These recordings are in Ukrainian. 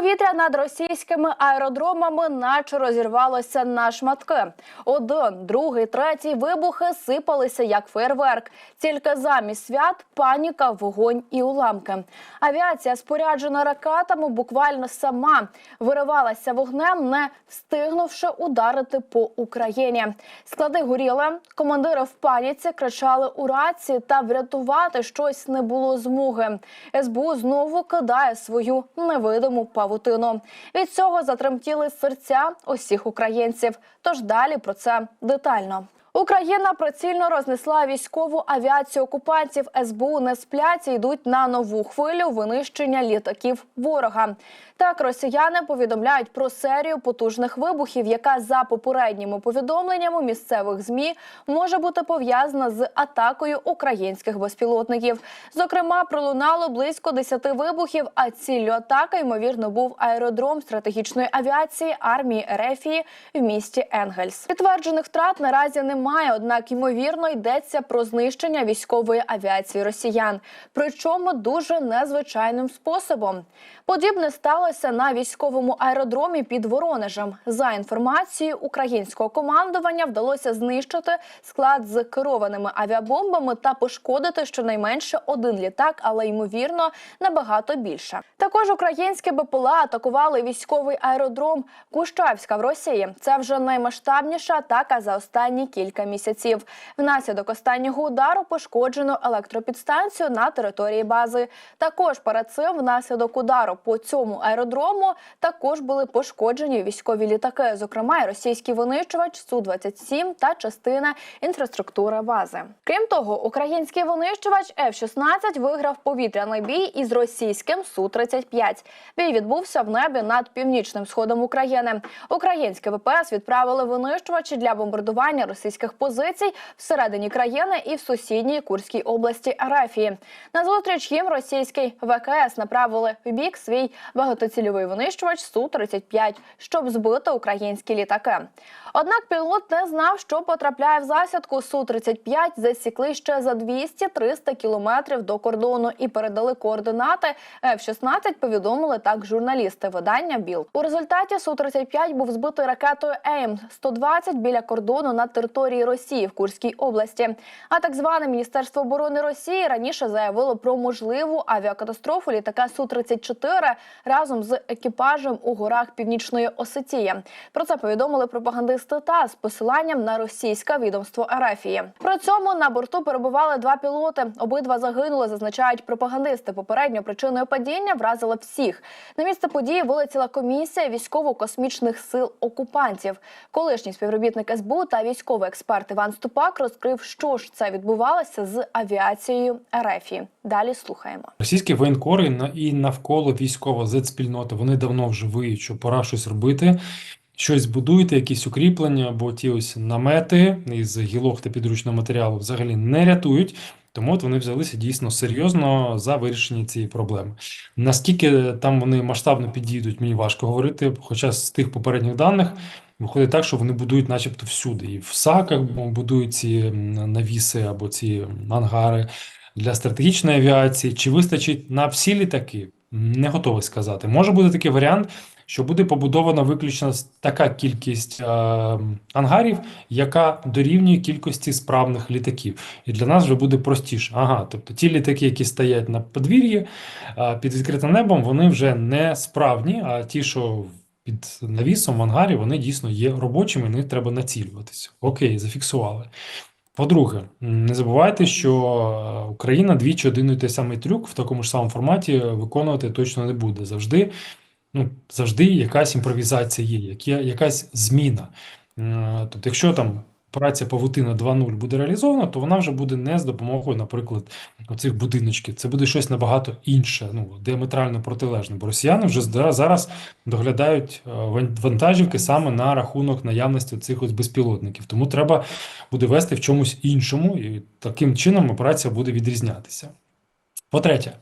Повітря над російськими аеродромами наче розірвалося на шматки. Один, другий, третій вибухи сипалися як фейерверк. Тільки замість свят паніка, вогонь і уламки. Авіація, споряджена ракетами, буквально сама виривалася вогнем, не встигнувши ударити по Україні. Склади горіли, командири в паніці кричали у рації та врятувати щось не було змоги. СБУ знову кидає свою невидиму павутину. Від цього затремтіли серця усіх українців. Тож далі про це детально. Україна прицільно рознесла військову авіацію окупантів. СБУ не сплять і йдуть на нову хвилю винищення літаків ворога. Так, росіяни повідомляють про серію потужних вибухів, яка за попередніми повідомленнями місцевих змі може бути пов'язана з атакою українських безпілотників. Зокрема, пролунало близько 10 вибухів. А ціллю атаки ймовірно був аеродром стратегічної авіації армії Ерефії в місті Енгельс. Підтверджених втрат наразі немає однак ймовірно йдеться про знищення військової авіації росіян, причому дуже незвичайним способом. Подібне сталося на військовому аеродромі під Воронежем. За інформацією українського командування, вдалося знищити склад з керованими авіабомбами та пошкодити щонайменше один літак, але ймовірно набагато більше. Також українські БПЛА атакували військовий аеродром Кущавська в Росії. Це вже наймасштабніша атака за останні кілька місяців. Внаслідок останнього удару пошкоджено електропідстанцію на території бази. Також перед цим внаслідок удару по цьому аеродрому також були пошкоджені військові літаки, зокрема й російський винищувач су 27 та частина інфраструктури бази. Крім того, український винищувач F-16 виграв повітряний бій із російським су 35 Бій відбувся в небі над північним сходом України. Українське ВПС відправили винищувачі для бомбардування російських позицій всередині країни і в сусідній Курській області Арафії. На зустріч їм російський ВКС направили в бік свій багатоцільовий винищувач су 35 щоб збити українські літаки. Однак пілот не знав, що потрапляє в засідку су 35 засікли ще за 200-300 кілометрів до кордону і передали координати. F-16 повідомили так журналісти видання БІЛ. У результаті су 35 був збитий ракетою ЕЙМ 120 біля кордону на території Росії в Курській області. А так зване Міністерство оборони Росії раніше заявило про можливу авіакатастрофу літака су 34 разом з екіпажем у горах Північної Осетії. Про це повідомили пропагандисти та з посиланням на російське відомство Арафії. При цьому на борту перебували два пілоти. Обидва загинули, зазначають пропагандисти. Попередньо причиною падіння вразила всіх. На місце події вилетіла комісія військово-космічних сил окупантів. Колишній співробітник СБУ та військовий експерт Іван Ступак розкрив, що ж це відбувалося з авіацією Ерефії. Далі слухаємо. Російські воєнкори і навколо військова Z-спільнота, вони давно вже виють, що пора щось робити, щось будуйте, якісь укріплення, бо ті ось намети із гілок та підручного матеріалу взагалі не рятують. Тому от вони взялися дійсно серйозно за вирішення цієї проблеми. Наскільки там вони масштабно підійдуть, мені важко говорити, хоча з тих попередніх даних виходить так, що вони будують начебто всюди. І в САКах будують ці навіси або ці ангари для стратегічної авіації. Чи вистачить на всі літаки? Не готовий сказати. Може бути такий варіант, що буде побудована виключно така кількість е, ангарів, яка дорівнює кількості справних літаків. І для нас вже буде простіше. Ага, тобто ті літаки, які стоять на подвір'ї е, під відкритим небом, вони вже не справні, а ті, що під навісом в ангарі, вони дійсно є робочими, на них треба націлюватися. Окей, зафіксували. По-друге, не забувайте, що е, Україна двічі один і той самий трюк в такому ж самому форматі виконувати точно не буде. Завжди, ну, завжди якась імпровізація є, якась зміна. Е, Тобто, якщо там операція Павутина 2.0 буде реалізована, то вона вже буде не з допомогою, наприклад, оцих будиночків. Це буде щось набагато інше, ну, діаметрально протилежне. Бо росіяни вже зараз доглядають е, вантажівки саме на рахунок наявності цих ось безпілотників. Тому треба буде вести в чомусь іншому, і таким чином операція буде відрізнятися. По-третє,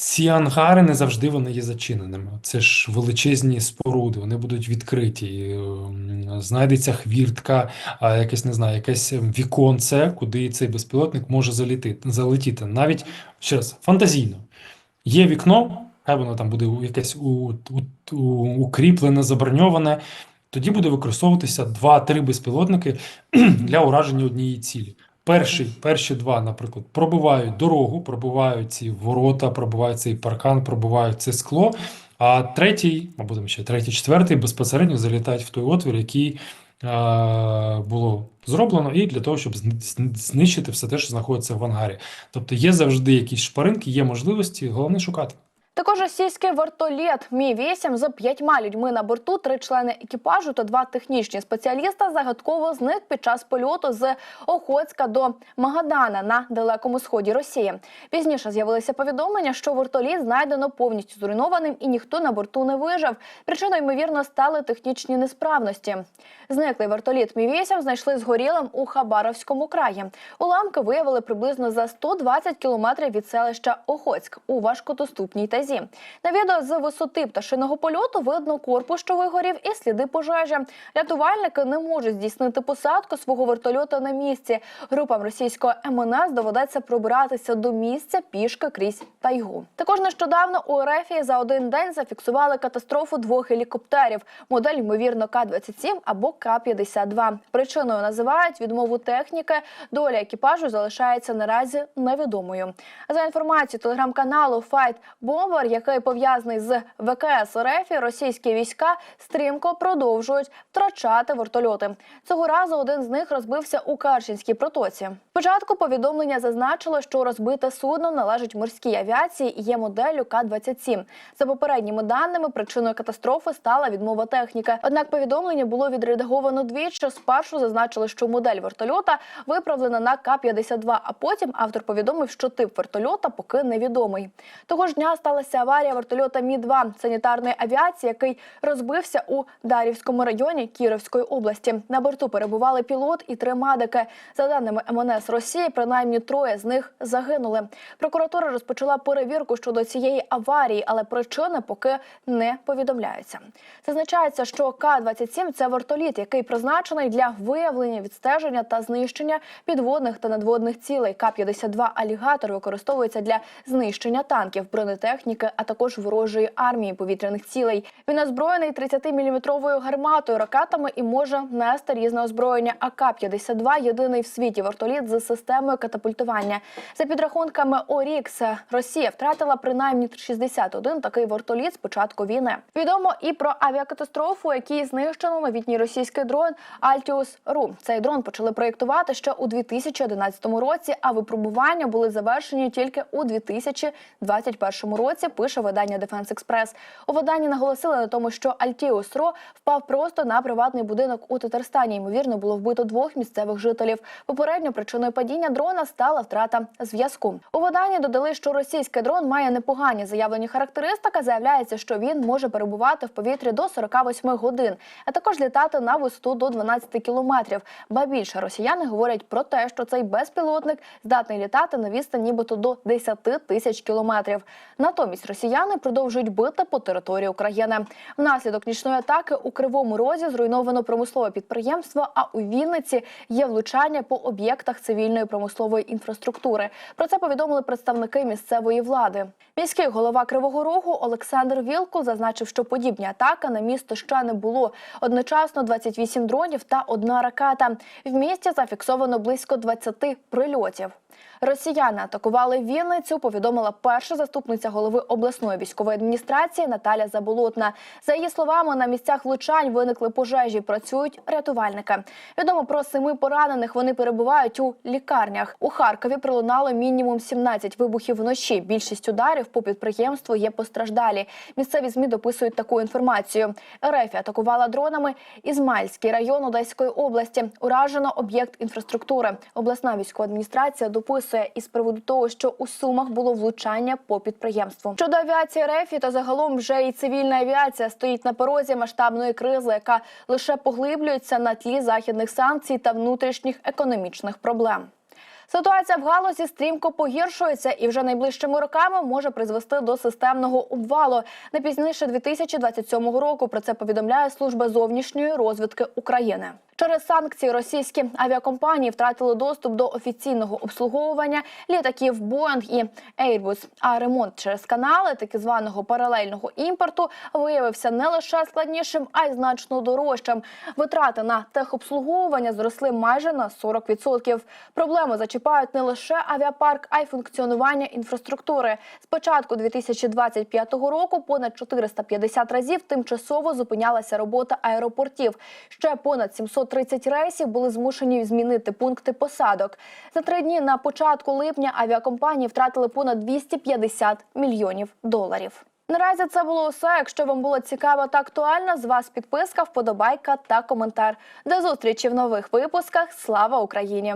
ці ангари не завжди вони є зачиненими. Це ж величезні споруди, вони будуть відкриті. Ем, Знайдеться хвіртка, якесь не знаю, якесь віконце, куди цей безпілотник може залітити, залетіти. Навіть ще раз, фантазійно. Є вікно, хай воно там буде якесь у, у, у, укріплене, заброньоване. Тоді буде використовуватися 2-3 безпілотники для ураження однієї цілі. Перший, перші два, наприклад, пробивають дорогу, пробивають ці ворота, пробивають цей паркан, пробивають це скло. А третій, або там ще третій, четвертий безпосередньо залітають в той отвір, який е, було зроблено, і для того, щоб зни- зни- знищити все те, що знаходиться в ангарі. Тобто є завжди якісь шпаринки, є можливості, головне шукати. Також російський вертоліт Мі 8 з п'ятьма людьми на борту, три члени екіпажу та два технічні спеціаліста загадково зник під час польоту з Охотська до Магадана на далекому сході Росії. Пізніше з'явилися повідомлення, що вертоліт знайдено повністю зруйнованим і ніхто на борту не вижив. Причиною ймовірно стали технічні несправності. Зниклий вертоліт Мі 8 знайшли згорілим у Хабаровському краї. Уламки виявили приблизно за 120 кілометрів від селища Охотськ у важкодоступній тазі. На відео з висоти пташиного польоту видно корпус, що вигорів, і сліди пожежі. Рятувальники не можуть здійснити посадку свого вертольота на місці. Групам російського МНС доведеться пробиратися до місця пішки крізь тайгу. Також нещодавно у Ерефії за один день зафіксували катастрофу двох гелікоптерів. Модель ймовірно К-27 або К-52. Причиною називають відмову техніки. Доля екіпажу залишається наразі невідомою. За інформацією телеграм-каналу Fight Bomber, який пов'язаний з ВКС РФ, російські війська стрімко продовжують втрачати вертольоти. Цього разу один з них розбився у Карчинській протоці. Спочатку повідомлення зазначило, що розбите судно належить морській авіації і є моделлю К-27. За попередніми даними, причиною катастрофи стала відмова техніки. Однак повідомлення було відредаговано двічі. Спершу зазначили, що модель вертольота виправлена на К-52, а потім автор повідомив, що тип вертольота поки невідомий. Того ж дня сталася аварія вертольота Мі-2 санітарної авіації, який розбився у Дарівському районі Кіровської області. На борту перебували пілот і три медики. За даними МНС Росії, принаймні троє з них загинули. Прокуратура розпочала перевірку щодо цієї аварії, але причини поки не повідомляються. Зазначається, що К-27 – це вертоліт, який призначений для виявлення, відстеження та знищення підводних та надводних цілей. К-52 алігатор використовується для знищення танків, бронетехніки, а також ворожої армії повітряних цілей. Він озброєний 30-мм гарматою, ракетами і може нести різне озброєння. А К-52 – єдиний в світі вертоліт з системою катапультування. За підрахунками Орікс, Росія втратила принаймні 61 такий вертоліт з початку війни. Відомо і про авіакатастрофу, якій знищено новітній російський дрон Altius Ру. Цей дрон почали проєктувати ще у 2011 році, а випробування були завершені тільки у 2021 році. Пише видання Defense Express. У виданні наголосили на тому, що Altius Ро впав просто на приватний будинок у Татарстані. Ймовірно, було вбито двох місцевих жителів. Попередньо причиною падіння дрона стала втрата зв'язку. У виданні додали, що російський дрон має непогані заявлені характеристики. Заявляється, що він може перебувати в повітрі до 48 годин, а також літати на висоту до 12 кілометрів. Ба більше росіяни говорять про те, що цей безпілотник здатний літати на відстань нібито до 10 тисяч кілометрів. Натомість росіяни продовжують бити по території України. Внаслідок нічної атаки у Кривому Розі зруйновано промислове підприємство. А у Вінниці є влучання по об'єктах цивільної промислової інфраструктури. Про це повідомили представники місцевої влади. Міський голова Кривого Рогу Олександр Вілкул зазначив, що подібні атаки на місто ще не було. Одночасно 28 дронів та одна ракета. В місті зафіксовано близько 20 прильотів. Росіяни атакували Вінницю. Повідомила перша заступниця голови обласної військової адміністрації Наталя Заболотна. За її словами, на місцях влучань виникли пожежі. Працюють рятувальники. Відомо про семи поранених. Вони перебувають у лікарнях. У Харкові пролунало мінімум 17 вибухів вночі. Більшість ударів по підприємству є постраждалі. Місцеві змі дописують таку інформацію. РФ атакувала дронами Ізмаїльський район Одеської області. Уражено об'єкт інфраструктури. Обласна військова адміністрація дописує із приводу того, що у Сумах було влучання по підприємству. Щодо авіації РФ, то загалом вже і цивільна авіація стоїть на порозі масштабної кризи, яка лише поглиблюється на тлі західних санкцій та внутрішніх економічних проблем. Ситуація в галузі стрімко погіршується і вже найближчими роками може призвести до системного обвалу. Не пізніше 2027 року. Про це повідомляє служба зовнішньої розвідки України. Через санкції російські авіакомпанії втратили доступ до офіційного обслуговування літаків Boeing і Airbus. А ремонт через канали так званого паралельного імпорту виявився не лише складнішим, а й значно дорожчим. Витрати на техобслуговування зросли майже на 40%. Проблеми зачіпають не лише авіапарк, а й функціонування інфраструктури. З початку 2025 року понад 450 разів тимчасово зупинялася робота аеропортів. Ще понад 730 рейсів були змушені змінити пункти посадок. За три дні на початку липня авіакомпанії втратили понад 250 мільйонів доларів. Наразі це було усе. Якщо вам було цікаво та актуально, з вас підписка, вподобайка та коментар. До зустрічі в нових випусках. Слава Україні!